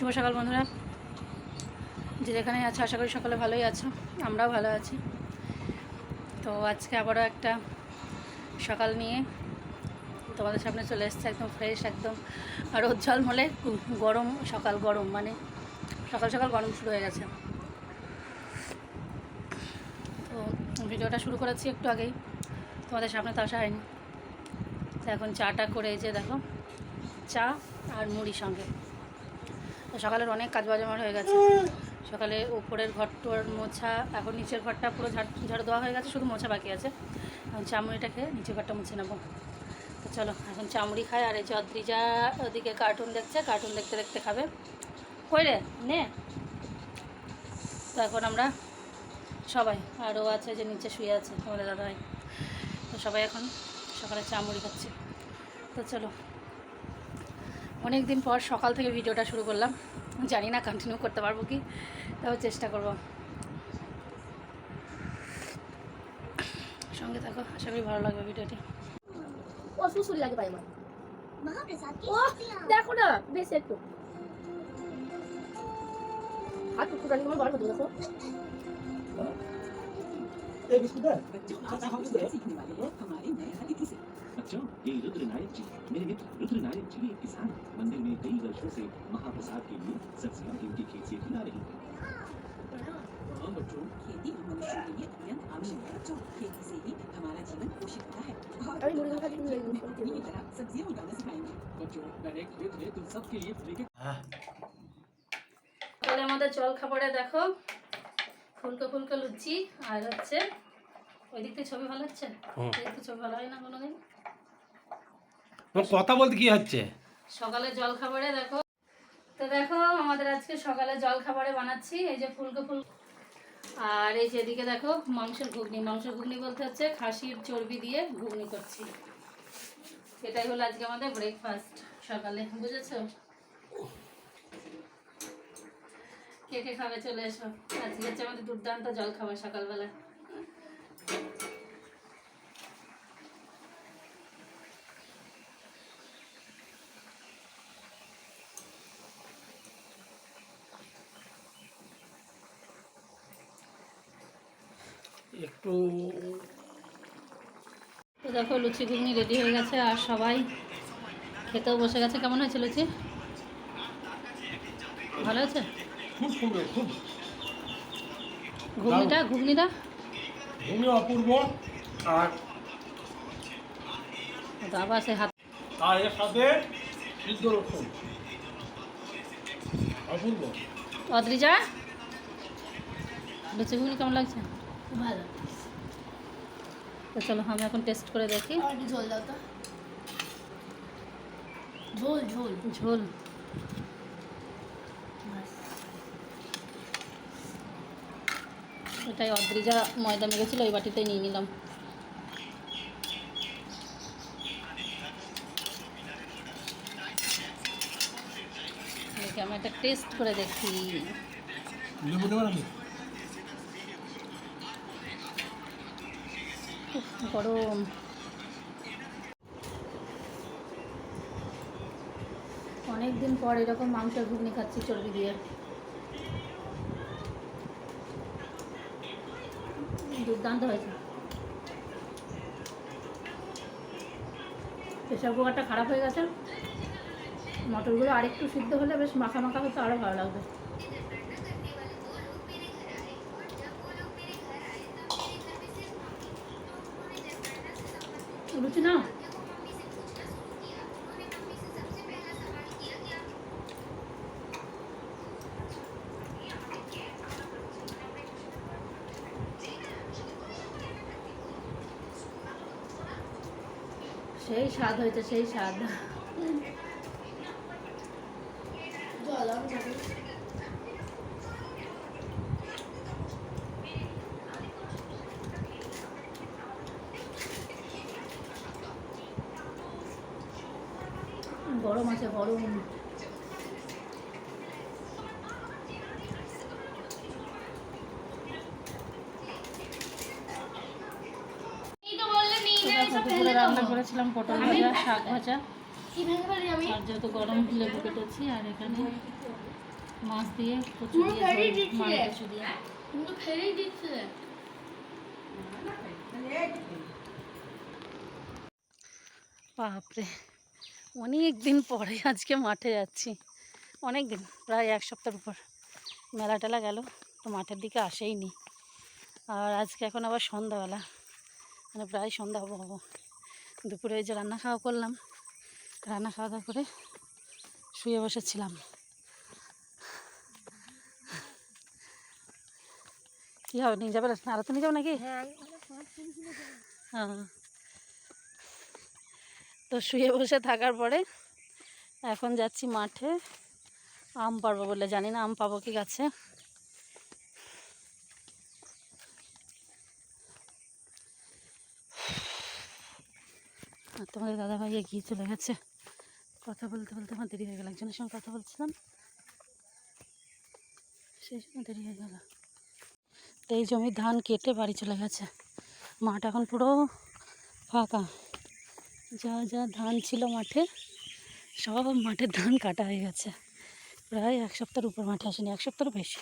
শুভ সকাল বন্ধুরা। যে যেখানে আছে, আশা করি সকলে ভালোই আছো, আমরাও ভালো আছি। তো আজকে আবারও একটা সকাল নিয়ে তোমাদের সামনে চলে এসছে, একদম ফ্রেশ একদম আর উজ্জ্বল মলে গরম, সকাল গরম মানে সকাল সকাল গরম শুরু হয়ে গেছে। তো ভিডিওটা শুরু করেছি একটু আগেই, তোমাদের সামনে তো আসা হয়নি। তো এখন চাটা করে যে দেখো, চা আর মুড়ি সঙ্গে। সকালের অনেক কাজ বাজ আমার হয়ে গেছে। সকালে উপরের ঘরটোর মোছা, এখন নিচের ঘরটা পুরো ঝাড় ঝাড় দেওয়া হয়ে গেছে, শুধু মোছা বাকি আছে। এখন চামড়িটা খেয়ে নিচের ঘরটা মুছে নেব। তো চলো, এখন চামড়ি খায় আর এই যে অদ্রিজা ওদিকে কার্টুন দেখছে কার্টুন দেখতে দেখতে খাবে। কই রে? নে। তো এখন আমরা সবাই আরও আছে যে নিচে শুয়ে আছে আমাদের দাদাভাই। তো সবাই এখন সকালে চা মুড়ি খাচ্ছে। তো চলো অনেক দিন পর সকাল থেকে ভিডিওটা শুরু করলাম জানি না কন্টিনিউ করতে পারব কি তাও চেষ্টা করব সঙ্গে থাকো আশা করি ভালো লাগবে ভিডিওটি অসুসুরি লাগে ভাই আমার দেখো না বেশ একটু হাত কুকুরানি আমার বার হতো দেখো এই নাই হাতে কিছু हम लोग सीखने वाले हैं हमारे नए अतिथि से बच्चों ये रुद्र नायक जी मेरे मित्र रुद्र नायक जी एक किसान हैं। मंदिर में कई वर्षों से महाप्रसाद के लिए सब्जियां इनकी खेत से खिला रही हैं हाँ बच्चों खेती हम मनुष्यों के लिए अत्यंत आवश्यक है बच्चों खेती से ही हमारा जीवन पोषित होता है और अरे मुर्गा खा के हम नहीं जीवन में लगेगी। उन्हीं की तरह सब्जियां उगाना सिखाएंगे बच्चों मैंने एक खेत में तुम सबके लिए फ्री के তাহলে আমাদের জল খাবারে দেখো ফুলকো ফুলকো লুচি আর হচ্ছে ওই দিক থেকে ছবি ভালো হচ্ছে ওই দিক থেকে ছবি ভালো হয় না কোনোদিন তোমার কথা বলতে কি হচ্ছে? সকালে জল খাবারে দেখো। তো দেখো, আমাদের আজকে সকালে জল খাবারে বানাচ্ছি, এই যে ফুলকো ফুল আর এই যে এদিকে দেখো, মাংসের ঘুগনি। মাংসের ঘুগনি বলতে হচ্ছে খাসির চর্বি দিয়ে ঘুগনি করছি। এটাই হলো আজকে আমাদের ব্রেকফাস্ট সকালে, বুঝেছ? কে কে খাবে চলে এসো। আজকে হচ্ছে আমাদের দুর্দান্ত জল খাবার সকালবেলা। একটু তো দেখো লুচি ঘুগনি রেডি হয়ে গেছে আর সবাই খেতেও বসে গেছে। কেমন হয়েছে লুচি? ভালো হয়েছে? খুব সুন্দর খুব। ঘুগনিটা ঘুগনিটা? ভূমি অপূর্ব আর আবার সে হাত আর এর সাথে সিদ্ধ রসুন। অপূর্ব। অদ্রিজা লুচি ঘুগনি কেমন লাগছে? ভালো তো চলো আমি এখন টেস্ট করে দেখি। ঝোল দাও তো। ঝোল ঝোল। ঝোল। এটাই অদ্রিজা ময়দা মেখেছিল ওই বাটিতে নিয়ে নিলাম। আমি একটা টেস্ট করে দেখি লেবু দেবো নাকি উফ, গরম অনেক দিন পর এরকম মাংসের ঘুগনি খাচ্ছি চর্বি দিয়ে। দুর্দান্ত হয়েছে। প্রেশার কুকারটা খারাপ হয়ে গেছে। মটরগুলো আরেকটু সিদ্ধ হলে বেশ মাখা মাখা হতো আরও ভালো লাগবে লুচি না সেই স্বাদ হয়েছে সেই স্বাদ জল আর ঝোল গরম আছে গরম তো দেখো, দুপুরে রান্না করেছিলাম পটল ভাজা শাক ভাজা। আর যেহেতু গরম লেবু কেটেছি আর এখানে মাছ দিয়ে কচু দিয়ে কচু দিয়ে। ফেলেই বাপরে অনেক দিন পরে আজকে মাঠে যাচ্ছি। অনেক দিন প্রায় এক সপ্তাহের উপর মেলা টেলা গেল তো মাঠের দিকে আসেই নি আর আজকে এখন আবার সন্ধ্যাবেলা মানে প্রায় সন্ধ্যা হব হব দুপুরে যে রান্না খাওয়া করলাম রান্না খাওয়া দাওয়া করে শুয়ে বসেছিলাম। কী হবে নিয়ে যাবে আরও তো নিয়ে যাবে নাকি? হ্যাঁ তো শুয়ে বসে থাকার পরে এখন যাচ্ছি মাঠে আম পারব বলে। জানি না আম পাবো কি গাছে। আর তোমাদের দাদা ভাই এগিয়ে চলে গেছে। কথা বলতে বলতে আমার দেরি হয়ে গেল, একজনের সঙ্গে কথা বলছিলাম। সেই সময় দেরি হয়ে গেল। তো এই জমির ধান কেটে বাড়ি চলে গেছে। মাঠ এখন পুরো ফাঁকা। যা যা ধান ছিল মাঠে, সব মাঠের ধান কাটা হয়ে গেছে। প্রায় এক সপ্তাহের উপর মাঠে আসেনি, এক সপ্তাহেরও বেশি।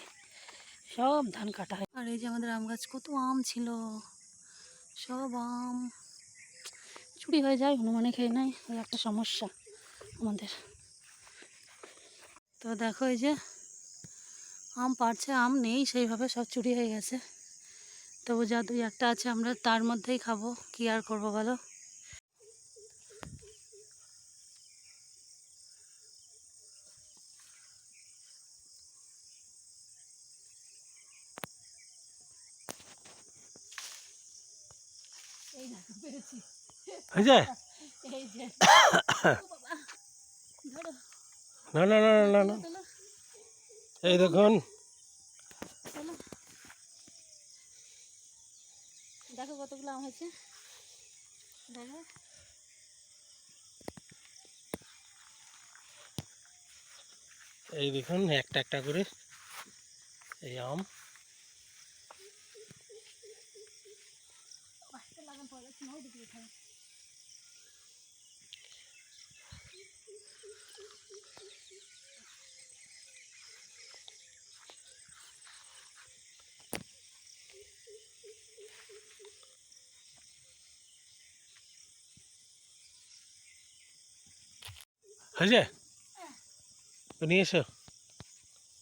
সব ধান কাটা হয় আর এই যে আমাদের আম গাছ, কত আম ছিল। সব আম চুরি হয়ে যায়, হনুমানে খেয়ে নেয় ওই একটা সমস্যা আমাদের। তো দেখো এই যে, আম পারছে আম নেই, সেইভাবে সব চুরি হয়ে গেছে। তবু যা দুই একটা আছে, আমরা তার মধ্যেই খাব, কি আর করব বলো? হয়েছে? এই না না না না না। এই দেখুন। দেখো কতগুলো আম হয়েছে। দেখো। এই দেখুন একটা একটা করে এই আম। যাচ্ছে না ওইদিকে এখানে হয়েছে তো নিয়ে এসো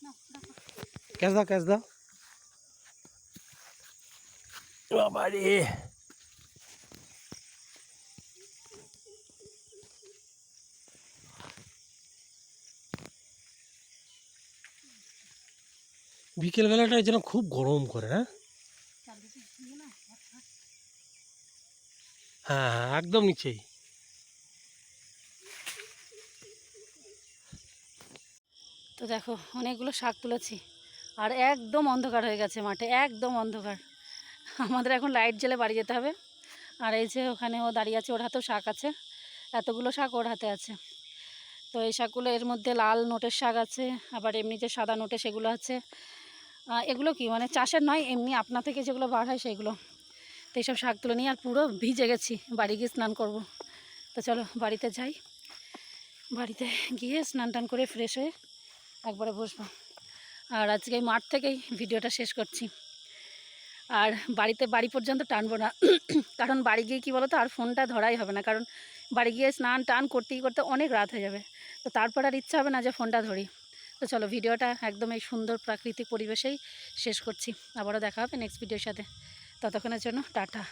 না দেখো ক্যাশ দাও ক্যাশ দাও বাবারে বিকেল বেলাটা যেন খুব গরম করে হ্যাঁ? হ্যাঁ হ্যাঁ একদম নিচেই। তো দেখো, অনেকগুলো শাক তুলেছি, আর একদম অন্ধকার হয়ে গেছে মাঠে, একদম অন্ধকার। আমাদের এখন লাইট জ্বেলে বাড়ি যেতে হবে, আর এই যে ওখানে ও দাঁড়িয়ে আছে, ওর হাতেও শাক আছে, এতগুলো শাক ওর হাতে আছে। তো এই শাকগুলো এর মধ্যে লাল নোটের শাক আছে, আবার এমনি যে সাদা নোটে সেগুলো আছে এগুলো কি? মানে চাষের নয়, এমনি আপনা থেকে যেগুলো বার হয় সেগুলো তো এইসব শাক তুলে নিয়ে আর পুরো ভিজে গেছি। বাড়ি গিয়ে স্নান করব। তো চলো বাড়িতে যাই। বাড়িতে গিয়ে স্নান টান করে ফ্রেশ হয়ে একবারে বসবো। আর আজকে মাঠ থেকেই ভিডিওটা শেষ করছি। আর বাড়িতে বাড়ি পর্যন্ত টানবো না। কারণ বাড়ি গিয়ে কী বলো তো আর ফোনটা ধরাই হবে না। কারণ বাড়ি গিয়ে স্নান টান করতেই করতে অনেক রাত হয়ে যাবে। তো তারপর আর ইচ্ছা হবে না যে ফোনটা ধরি। তো চলো ভিডিওটা একদম এই সুন্দর প্রাকৃতিক পরিবেশেই শেষ করছি। আবারও দেখা হবে নেক্সট ভিডিওর সাথে। ততক্ষণের জন্য টাটা।